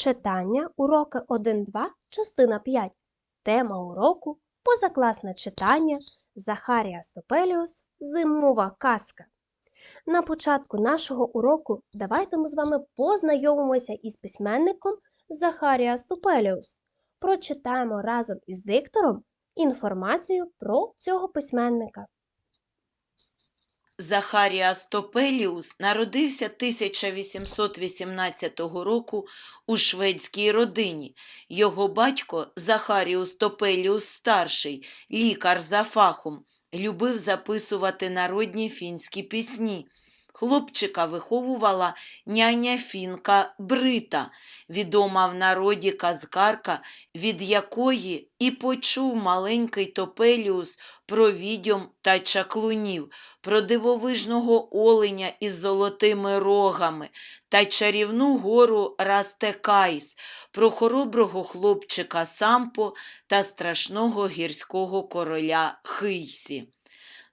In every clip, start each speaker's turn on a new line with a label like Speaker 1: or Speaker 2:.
Speaker 1: Читання уроки 1-2, частина 5. Тема уроку позакласне читання Захарія Стопеліус Зимова казка. На початку нашого уроку давайте ми з вами познайомимося із письменником Захарія Стопеліус. Прочитаємо разом із диктором інформацію про цього письменника.
Speaker 2: Захарія Стопеліус народився 1818 року у шведській родині. Його батько Захаріус Топеліус старший, лікар за фахом, любив записувати народні фінські пісні. Хлопчика виховувала няня фінка Брита, відома в народі казкарка, від якої і почув маленький Топеліус про відьом та чаклунів, про дивовижного оленя із золотими рогами та чарівну гору Растекайс, про хороброго хлопчика Сампо та страшного гірського короля Хийсі.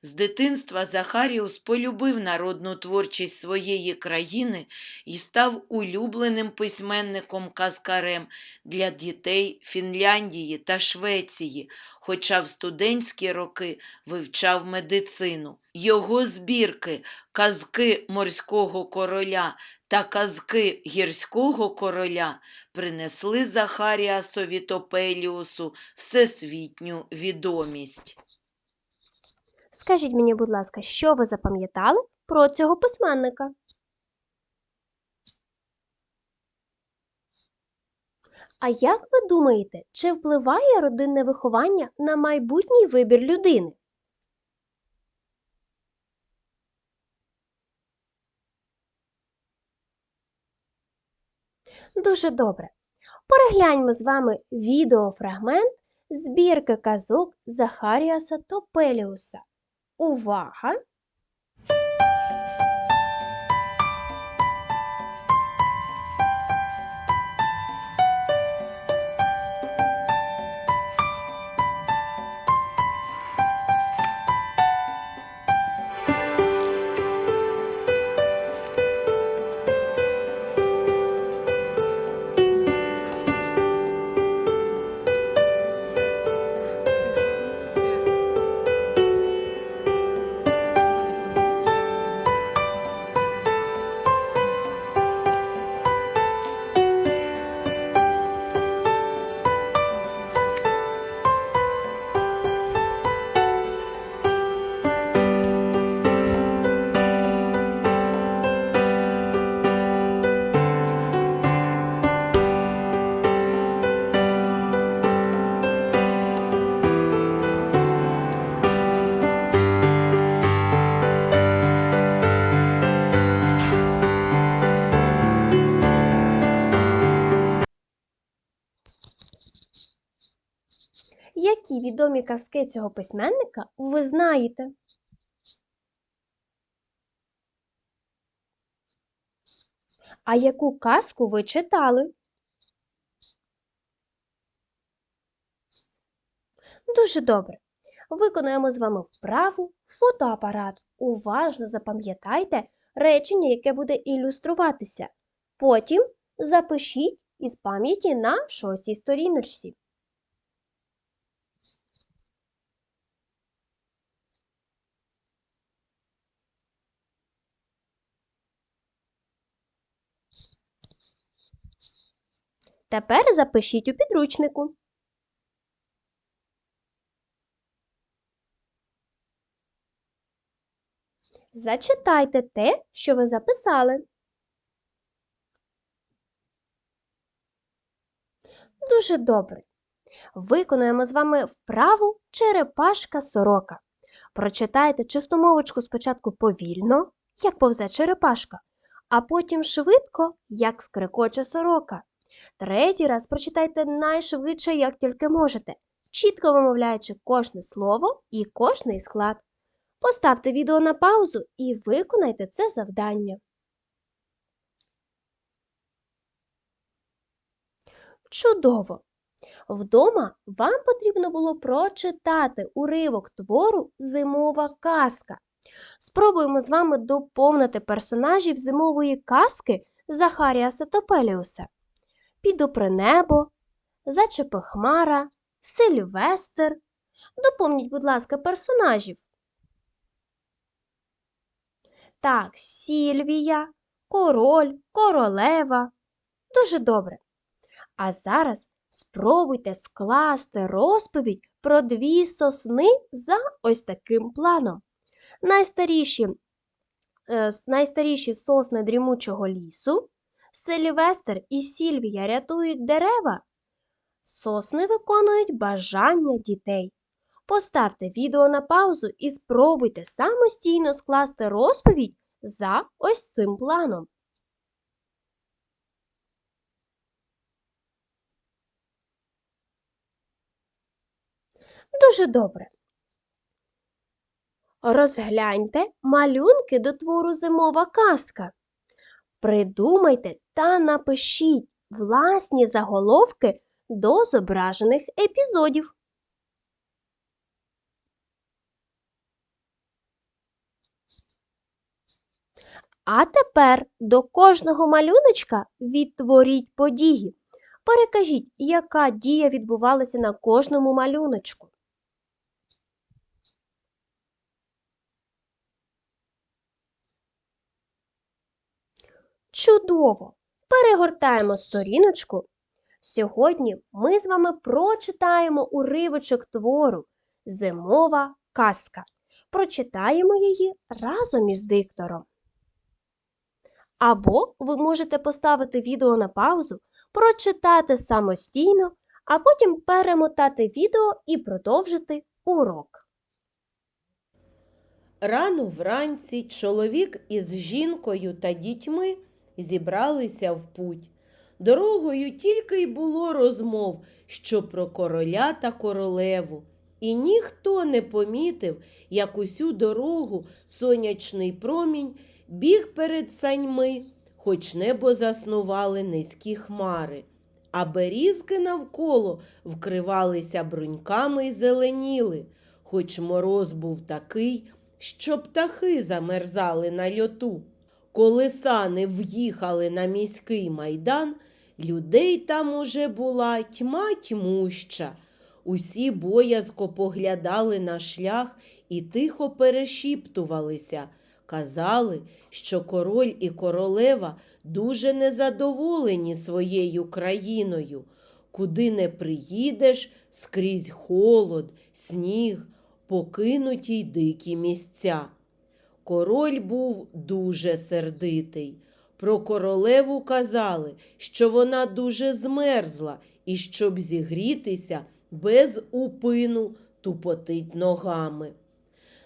Speaker 2: З дитинства Захаріус полюбив народну творчість своєї країни і став улюбленим письменником-казкарем для дітей Фінляндії та Швеції, хоча в студентські роки вивчав медицину. Його збірки Казки морського короля та Казки гірського короля принесли Захаріасові Топеліусу всесвітню відомість.
Speaker 1: Скажіть мені, будь ласка, що ви запам'ятали про цього письменника? А як ви думаєте, чи впливає родинне виховання на майбутній вибір людини? Дуже добре. Перегляньмо з вами відеофрагмент збірки казок Захаріаса Топеліуса. Увага! Відомі казки цього письменника ви знаєте? А яку казку ви читали? Дуже добре. Виконуємо з вами вправу фотоапарат. Уважно запам'ятайте речення, яке буде ілюструватися. Потім запишіть із пам'яті на шостій сторіночці. Тепер запишіть у підручнику. Зачитайте те, що ви записали. Дуже добре. Виконуємо з вами вправу черепашка сорока. Прочитайте чистомовочку спочатку повільно, як повзе черепашка, а потім швидко, як скрикоче сорока. Третій раз прочитайте найшвидше, як тільки можете, чітко вимовляючи кожне слово і кожний склад. Поставте відео на паузу і виконайте це завдання. Чудово! Вдома вам потрібно було прочитати уривок твору Зимова казка. Спробуємо з вами доповнити персонажів зимової казки Захарія Сатопеліуса. Піду при небо, зачепи хмара, Сильвестр. Доповніть, будь ласка, персонажів. Так, Сільвія, король, королева. Дуже добре. А зараз спробуйте скласти розповідь про дві сосни за ось таким планом. Найстаріші, е, найстаріші сосни дрімучого лісу, Сильвестр і Сільвія рятують дерева, сосни виконують бажання дітей. Поставте відео на паузу і спробуйте самостійно скласти розповідь за ось цим планом. Дуже добре. Розгляньте малюнки до твору Зимова казка. Придумайте та напишіть власні заголовки до зображених епізодів. А тепер до кожного малюночка відтворіть події. Перекажіть, яка дія відбувалася на кожному малюночку. Чудово! Перегортаємо сторіночку. Сьогодні ми з вами прочитаємо уривочок твору Зимова казка. Прочитаємо її разом із диктором. Або ви можете поставити відео на паузу, прочитати самостійно, а потім перемотати відео і продовжити урок.
Speaker 2: Рано вранці чоловік із жінкою та дітьми зібралися в путь. Дорогою тільки й було розмов, що про короля та королеву. І ніхто не помітив, як усю дорогу сонячний промінь біг перед саньми, хоч небо заснували низькі хмари, а берізки навколо вкривалися бруньками й зеленіли, хоч мороз був такий, що птахи замерзали на льоту. Коли сани в'їхали на міський майдан, людей там уже була тьма тьмуща. Усі боязко поглядали на шлях і тихо перешіптувалися. Казали, що король і королева дуже незадоволені своєю країною. Куди не приїдеш, скрізь холод, сніг, покинуті й дикі місця. Король був дуже сердитий. Про королеву казали, що вона дуже змерзла і, щоб зігрітися, без упину тупотить ногами.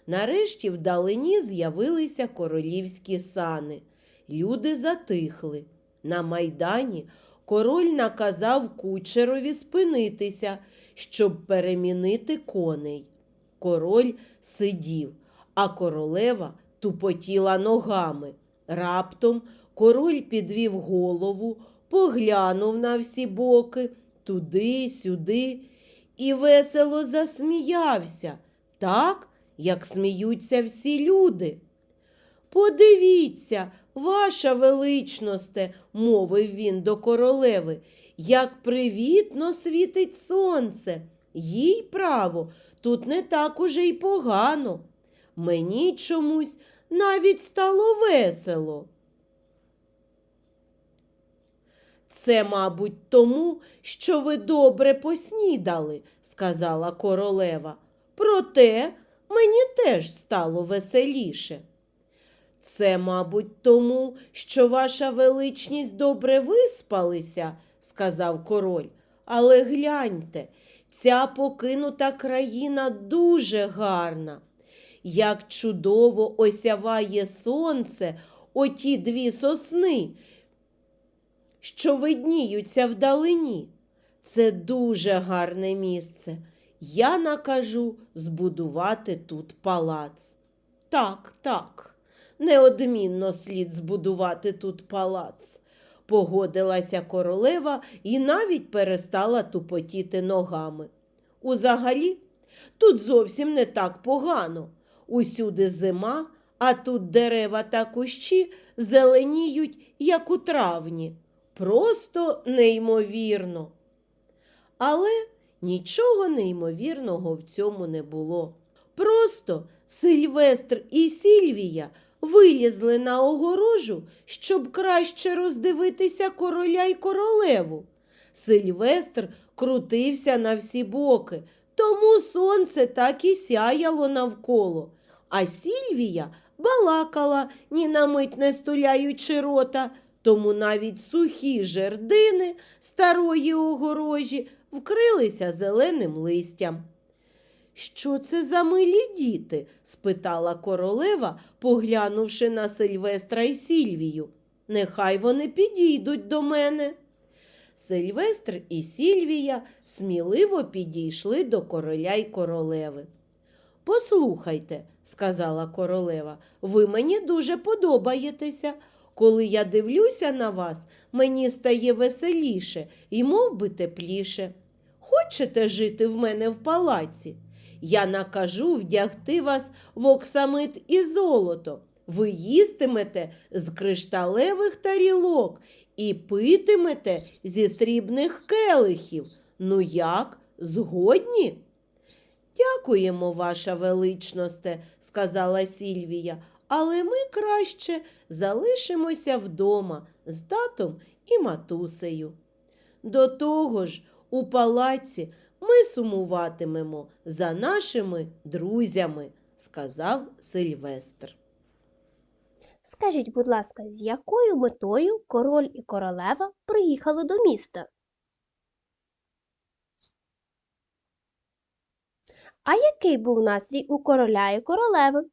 Speaker 2: Нарешті вдалині з'явилися королівські сани. Люди затихли. На майдані король наказав кучерові спинитися, щоб перемінити коней. Король сидів, а королева тупотіла ногами. Раптом король підвів голову, поглянув на всі боки, туди, сюди, і весело засміявся, так, як сміються всі люди. Подивіться, ваша величносте, мовив він до королеви, як привітно світить сонце. Їй право, тут не так уже й погано. Мені чомусь навіть стало весело. Це, мабуть, тому, що ви добре поснідали, сказала королева. Проте мені теж стало веселіше. Це, мабуть, тому, що ваша величність добре виспалися, сказав король. Але гляньте, ця покинута країна дуже гарна. Як чудово осяває сонце оті дві сосни, що видніються вдалині. Це дуже гарне місце. Я накажу збудувати тут палац. Так, так, неодмінно слід збудувати тут палац. Погодилася королева і навіть перестала тупотіти ногами. Узагалі, тут зовсім не так погано. Усюди зима, а тут дерева та кущі зеленіють, як у травні. просто неймовірно. Але нічого неймовірного в цьому не було. Просто Сильвестр і Сільвія вилізли на огорожу, щоб краще роздивитися короля й королеву. Сильвестр крутився на всі боки, тому сонце так і сяяло навколо, а Сільвія балакала, ні на мить не стуляючи рота, тому навіть сухі жердини старої огорожі вкрилися зеленим листям. Що це за милі діти? спитала королева, поглянувши на Сильвестра і Сільвію. Нехай вони підійдуть до мене. Сильвестр і Сільвія сміливо підійшли до короля й королеви. Послухайте, сказала королева, ви мені дуже подобаєтеся. Коли я дивлюся на вас, мені стає веселіше і мов би тепліше. Хочете жити в мене в палаці? Я накажу вдягти вас в оксамит і золото. Ви їстимете з кришталевих тарілок і питимете зі срібних келихів. Ну як, згодні? Дякуємо, ваша величносте, сказала Сільвія, але ми краще залишимося вдома з татом і матусею. До того ж, у палаці ми сумуватимемо за нашими друзями, сказав Сильвестр.
Speaker 1: Скажіть, будь ласка, з якою метою король і королева приїхали до міста? А який був настрій у короля і королеви?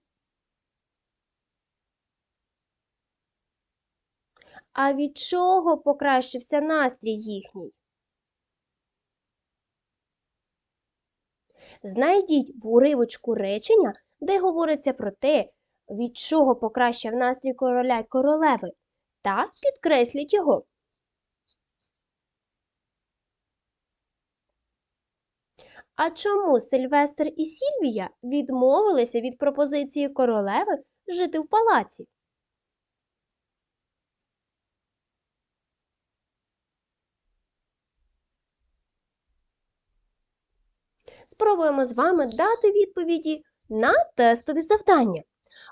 Speaker 1: А від чого покращився настрій їхній? Знайдіть в уривочку речення, де говориться про те, від чого покращив настрій короля й королеви, та підкресліть його. А чому Сильвестр і Сільвія відмовилися від пропозиції королеви жити в палаці? Спробуємо з вами дати відповіді на тестові завдання.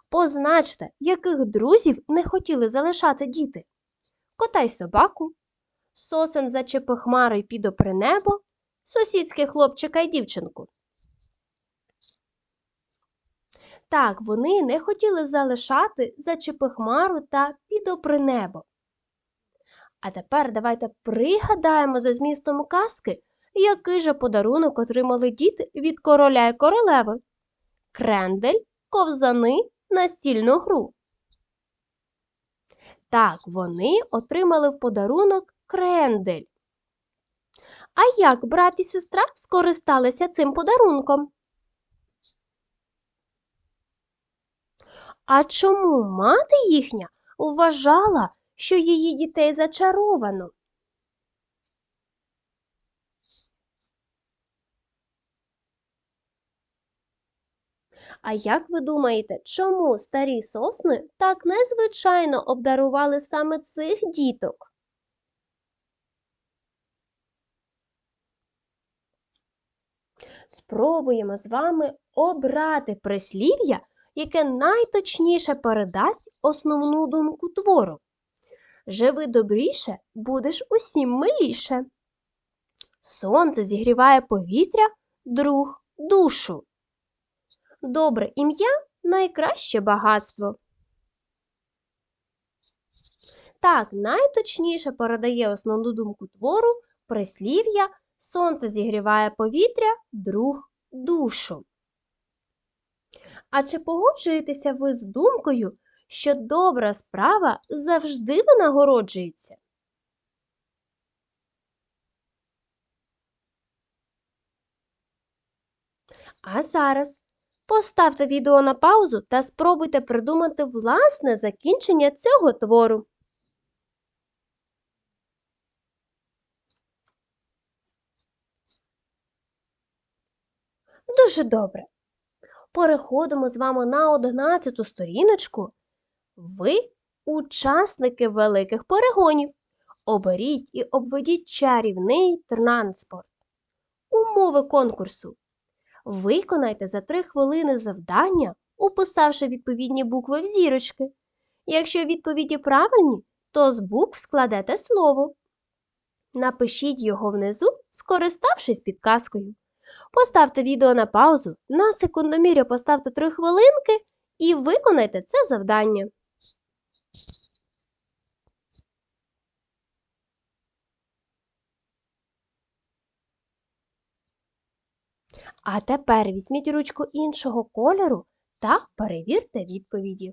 Speaker 1: Позначте, яких друзів не хотіли залишати діти. Кота й собаку, сосен зачепи хмари й підопри небо, сусідське хлопчика й дівчинку. Так, вони не хотіли залишати зачепи хмару та підопри небо. А тепер давайте пригадаємо за змістом казки, який же подарунок отримали діти від короля й королеви. Крендель, ковзани, настільну гру. Так, вони отримали в подарунок крендель. А як брат і сестра скористалися цим подарунком? А чому мати їхня вважала, що її дітей зачаровано? А як ви думаєте, чому старі сосни так незвичайно обдарували саме цих діток? Спробуємо з вами обрати прислів'я, яке найточніше передасть основну думку твору. Живи добріше, будеш усім миліше. Сонце зігріває повітря, друг душу. Добре ім'я найкраще багатство. Так, найточніше передає основну думку твору прислів'я Сонце зігріває повітря, друг душу. А чи погоджуєтеся ви з думкою, що добра справа завжди винагороджується? А зараз Поставте відео на паузу та спробуйте придумати власне закінчення цього твору. Дуже добре. Переходимо з вами на 11 сторіночку. Ви учасники великих перегонів. Оберіть і обведіть чарівний транспорт. Умови конкурсу. Виконайте за 3 хвилини завдання, уписавши відповідні букви в зірочки. Якщо відповіді правильні, то з букв складете слово. Напишіть його внизу, скориставшись підказкою. Поставте відео на паузу, на секундомірі поставте 3 хвилинки і виконайте це завдання. А тепер візьміть ручку іншого кольору та перевірте відповіді.